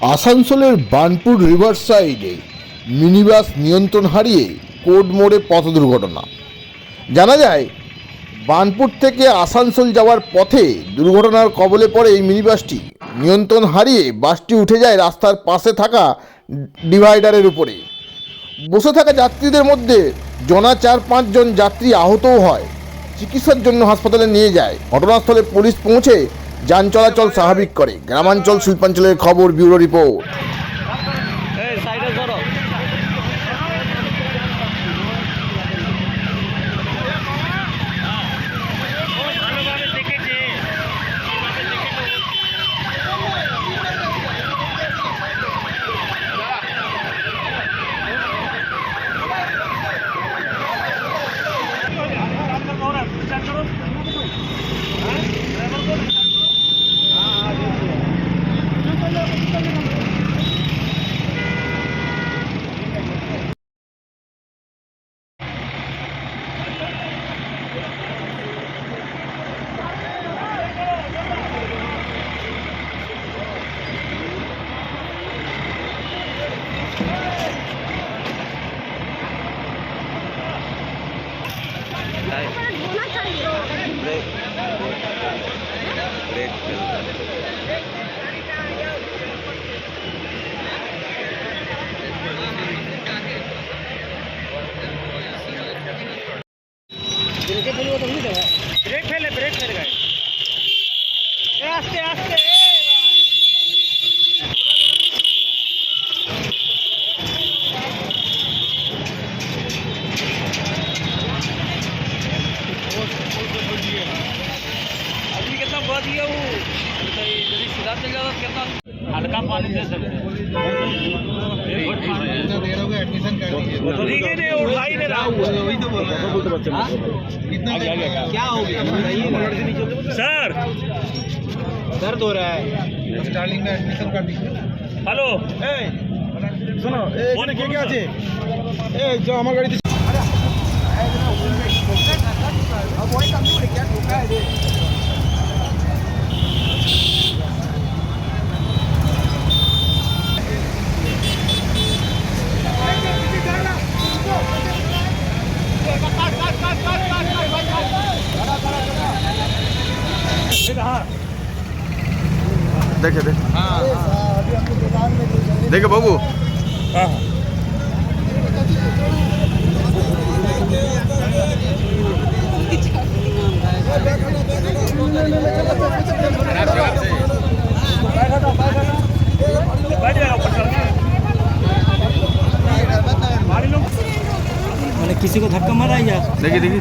আসানসোলের বার্নপুর রিভার সাইডে মিনিবাস নিয়ন্ত্রণ হারিয়ে কোড মোড়ে পথ দুর্ঘটনা। জানা যায়, বার্নপুর থেকে আসানসোল যাওয়ার পথে দুর্ঘটনার কবলে পড়ে এই মিনিবাসটি। নিয়ন্ত্রণ হারিয়ে বাসটি উঠে যায় রাস্তার পাশে থাকা ডিভাইডারের উপরে। বসে থাকা যাত্রীদের মধ্যে জনা চার পাঁচজন যাত্রী আহতও হয়। চিকিৎসার জন্য হাসপাতালে নিয়ে যায়। ঘটনাস্থলে পুলিশ পৌঁছে যান চলাচল স্বাভাবিক করে। গ্রামাঞ্চল শিল্পাঞ্চলের খবর ব্যুরো রিপোর্ট। ब्रेक फेले ब्रेक फेल गए आस्ते आस्ते सर दर्द हो रहा है स्टार्लिंग में एडमिशन कर दीजिए हेलो শোনো এখানে কে কে আছে এই যে আমার গাড়িতে देखे देखे। देखे बाबू। हाँ। किसी को धक्का मारा यार। देखिए देखिए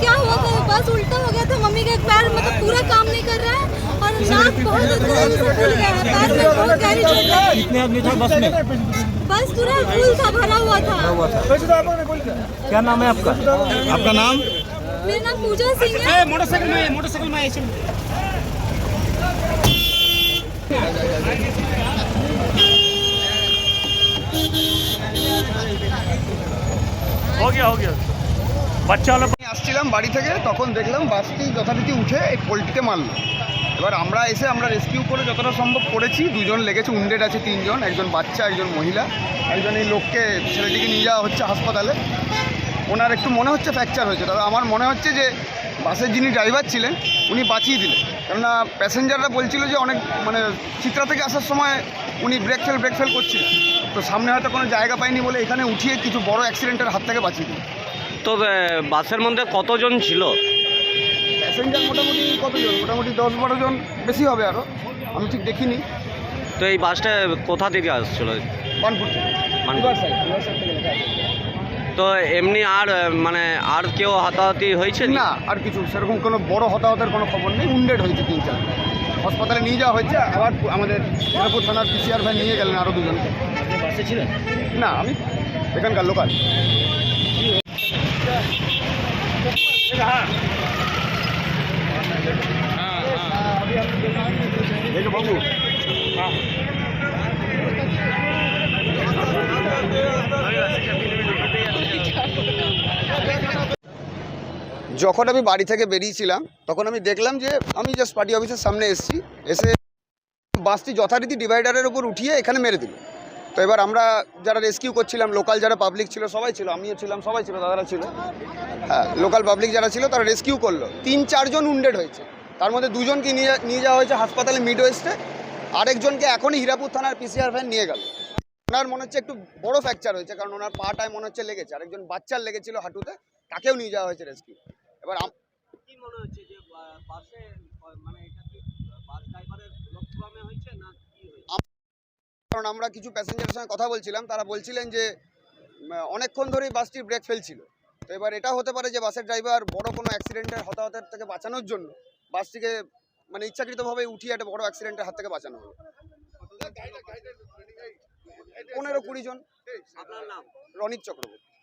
क्या हुआ बस उल्टा हो गया था। मम्मी का एक पैर मतलब पूरा काम नहीं कर रहा है। और नाक बहुत एकदम से फूल गया है पैर में बहुत गहरी चोट लगी कितने आदमी था बस में बस पूरा फूल था भरा हुआ था क्या नाम है आपका आपका नाम मेरा नाम पूजा सिंह है मोटरसाइकिल में मोटरसाइकिल में ऐसे हो गया हो गया बच्चा वाला আমি আসছিলাম বাড়ি থেকে তখন দেখলাম বাসটি যথারীতি উঠে এই পোলট্রিতে মারল এবার আমরা এসে আমরা রেস্কিউ করে যতটা সম্ভব করেছি। দুজন লেগেছে উন্ডেড আছে তিনজন, একজন বাচ্চা, একজন মহিলা। একজন এই লোককে, ছেলেটিকে নিয়ে যাওয়া হচ্ছে হাসপাতালে। ওনার একটু মনে হচ্ছে ফ্র্যাকচার হয়েছে। তবে আমার মনে হচ্ছে যে, বাসের যিনি ড্রাইভার ছিলেন, উনি বাঁচিয়ে দিলেন। কেননা প্যাসেঞ্জাররা বলছিল যে, অনেক মানে চিত্রা থেকে আসার সময় উনি ব্রেক ফেল ব্রেক ফেল করছিলেন। তো সামনে হয়তো কোনো জায়গা পায়নি বলে এখানে উঠিয়ে কিছু বড় অ্যাক্সিডেন্টের হাত থেকে বাঁচিয়ে দিলেন। তো বাসের মধ্যে কতজন ছিল? প্যাসেঞ্জার মোটামুটি কতজন? মোটামুটি দশ বারো জন বেশি হবে আরও আমি ঠিক দেখিনি। তো এই বাসটা কোথা থেকে আসছিল? বানপুর। তো এমনি আর মানে আর কেউ হাতাহাতি হয়েছে না? আর কিছু। সেরকম কোনো বড় হতাহতের কোনো খবর নেই। উন্ডেড হয়েছে তিন চার হাসপাতালে নিয়ে যাওয়া হয়েছে। আবার আমাদের মেদিনীপুর থানার পিসিআর ভাই নিয়ে গেলেন আরও দুজনকে বাসে ছিলেন? না আমি এখানকার লোকাল। এই যে যখন আমি বাড়ি থেকে বেরিয়েছিলাম, তখন আমি দেখলাম যে আমি জাস্ট পার্টি অফিসের সামনে এসেছি। এসে বাসটি যথারীতি ডিভাইডারের উপর উঠিয়ে এখানে মেরে দিল। তো এবার আমরা যারা রেস্কিউ করছিলাম লোকাল যারা পাবলিক ছিল, সবাই ছিল, আমিও ছিলাম, সবাই ছিল, দাদারা ছিল। হ্যাঁ লোকাল পাবলিক যারা ছিল, তারা রেস্কিউ করল। তিন চারজন উন্ডেড হয়েছে। তার মধ্যে দুজনকে নিয়ে নিয়ে যাওয়া হয়েছে হাসপাতালে মিড ওয়েস্টে আরেকজনকে এখনই হীরাপুর থানার পিসিআর ভ্যান নিয়ে গেল। ওনার মনে হচ্ছে একটু বড় ফ্র্যাকচার হয়েছে, কারণ ওনার পাটায় মনে হচ্ছে লেগেছে। আরেকজন বাচ্চার লেগেছিল হাঁটুতে, তাকেও নিয়ে যাওয়া হয়েছে রেস্কিউ এবার মনে হচ্ছে যে বাসে মানে এটা কি, বাস ড্রাইভারের হয়েছে না কারণ আমরা কিছু প্যাসেঞ্জারের সঙ্গে কথা বলছিলাম তারা বলছিলেন যে অনেকক্ষণ ধরেই বাসটি ব্রেক ফেলছিল। তো এবার এটা হতে পারে যে বাসের ড্রাইভার বড় কোনো অ্যাক্সিডেন্টের হতাহতের থেকে বাঁচানোর জন্য বাসটিকে মানে ইচ্ছাকৃতভাবে উঠিয়ে একটা বড় অ্যাক্সিডেন্টের হাত থেকে বাঁচানো হলো। পনেরো কুড়ি জন। রনিত চক্রবর্তী।